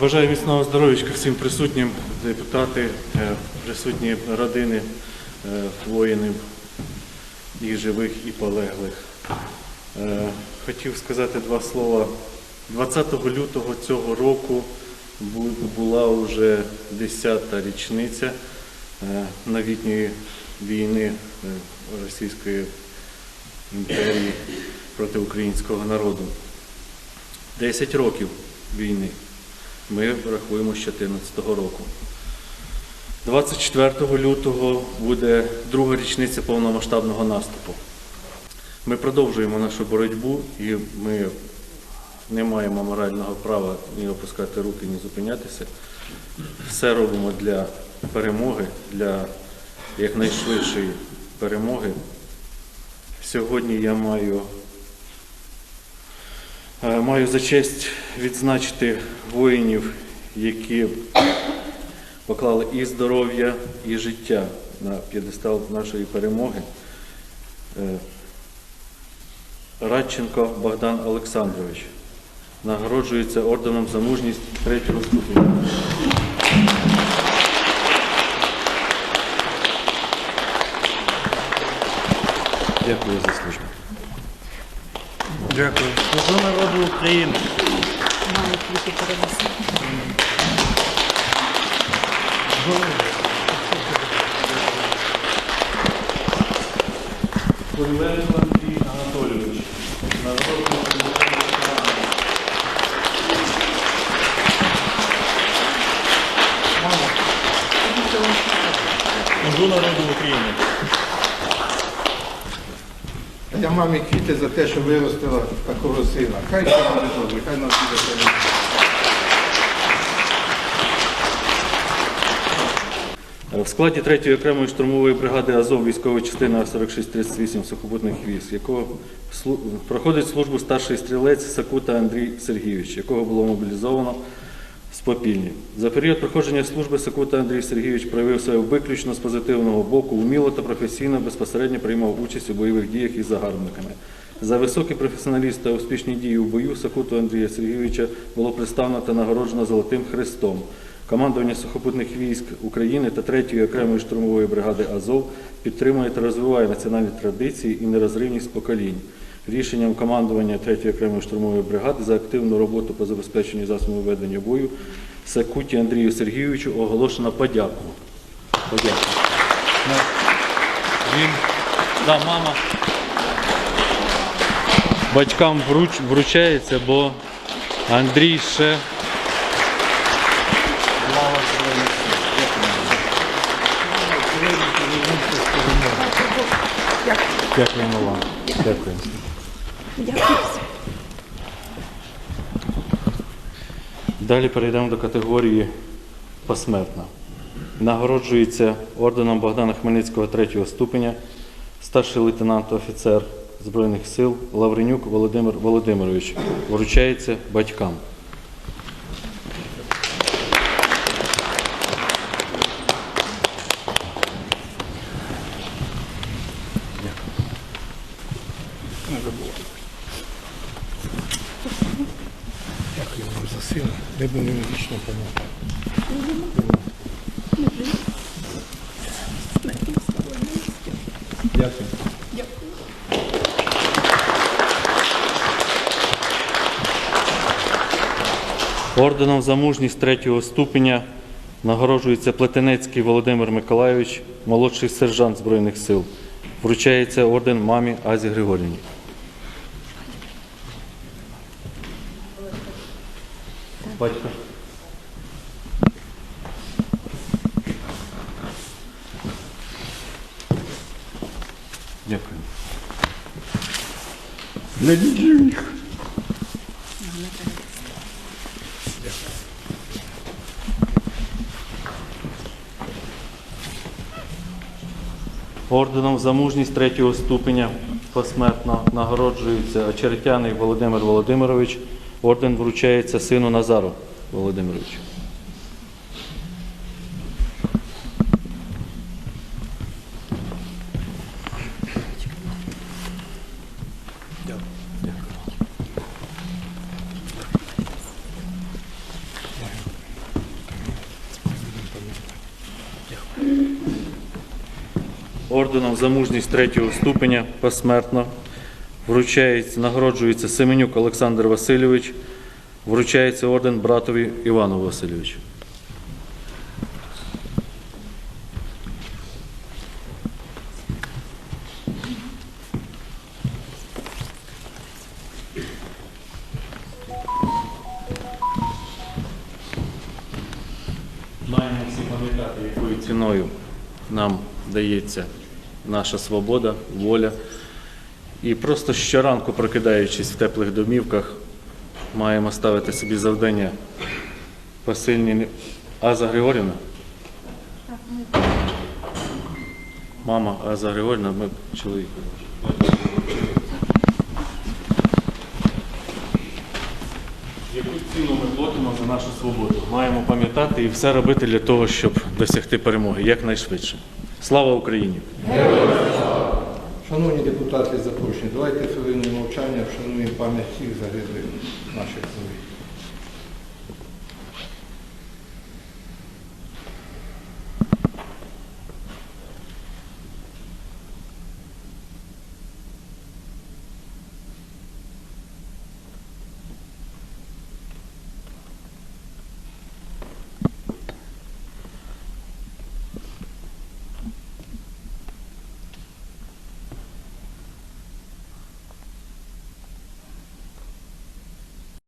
Бажаю міцного здоров'ячка всім присутнім, депутати, е, присутні родини е, воїнів і живих, і полеглих. Е, Хотів сказати два слова. 20 лютого цього року була вже 10-та річниця новітньої війни Російської імперії проти українського народу. 10 років війни. Ми рахуємо з 2014 року. 24 лютого буде друга річниця повномасштабного наступу. Ми продовжуємо нашу боротьбу і ми не маємо морального права ні опускати руки, ні зупинятися. Все робимо для перемоги, для якнайшвидшої перемоги. Сьогодні я маю Маю за честь відзначити воїнів, які поклали і здоров'я, і життя на п'єдестал нашої перемоги. Е, Радченко Богдан Олександрович нагороджується орденом за мужність третього ступеня. Дякую за службу. Дякую. Служу народу України. Маю квіти перенести. Поливенко Андрій Анатолійович. Нагороджується Служу народу України. Я мамі квіти за те, що виростила такого сина. Хай це буде добре, хай нам буде перемога. В складі 3-ї окремої штурмової бригади Азов військової частини 4638 сухопутних військ, якого проходить службу старший стрілець Сакута Андрій Сергійович, якого було мобілізовано з Попільні. За період проходження служби Сакута Андрій Сергійович проявив себе виключно з позитивного боку, вміло та професійно безпосередньо приймав участь у бойових діях із загарбниками. За високий професіоналізм та успішні дії у бою Сакуту Андрія Сергійовича було представлено та нагороджено Золотим Хрестом. Командування сухопутних військ України та 3-ї окремої штурмової бригади Азов підтримує та розвиває національні традиції і нерозривність поколінь. Рішенням командування 3-ї окремої штурмової бригади за активну роботу по забезпеченню засобів ведення бою Сакуті Андрію Сергійовичу оголошено подяку. Подяку. Ну, Він, да, мама. Батькам вруч, вручається, бо Андрій ще. Дякуємо вам. Дякую. Дякую. Далі перейдемо до категорії посмертна. Нагороджується орденом Богдана Хмельницького третього ступеня старший лейтенант офіцер Збройних сил Лавренюк Володимир Володимирович. Вручається батькам. Дякую вам Дай Бог йому. Дякую. Орденом за мужність третього ступеня нагороджується Плетенецький Володимир Миколайович, молодший сержант Збройних сил. Вручається орден мамі Азі Григорівні. Батько. Дякую. Для дітей. Орденом за мужність третього ступеня посмертно нагороджується Очеретяний Володимир Володимирович. Орден вручається сину Назару Володимировичу. Орденом за мужність третього ступеня посмертно Вручається, нагороджується Семенюк Олександр Васильович. Вручається орден братові Івану Васильовичу. Маємо всі пам'ятати, якою ціною нам дається наша свобода, воля. І просто щоранку, прокидаючись в теплих домівках, маємо ставити собі завдання посильні. Аза Григорівна? Мама Аза Григорівна, ми чоловік. Яку ціну ми платимо за нашу свободу? Маємо пам'ятати і все робити для того, щоб досягти перемоги якнайшвидше. Слава Україні! Шановні депутати Запорожні, давайте хвилину мовчання вшануємо пам'ять всіх загиблих наших колег.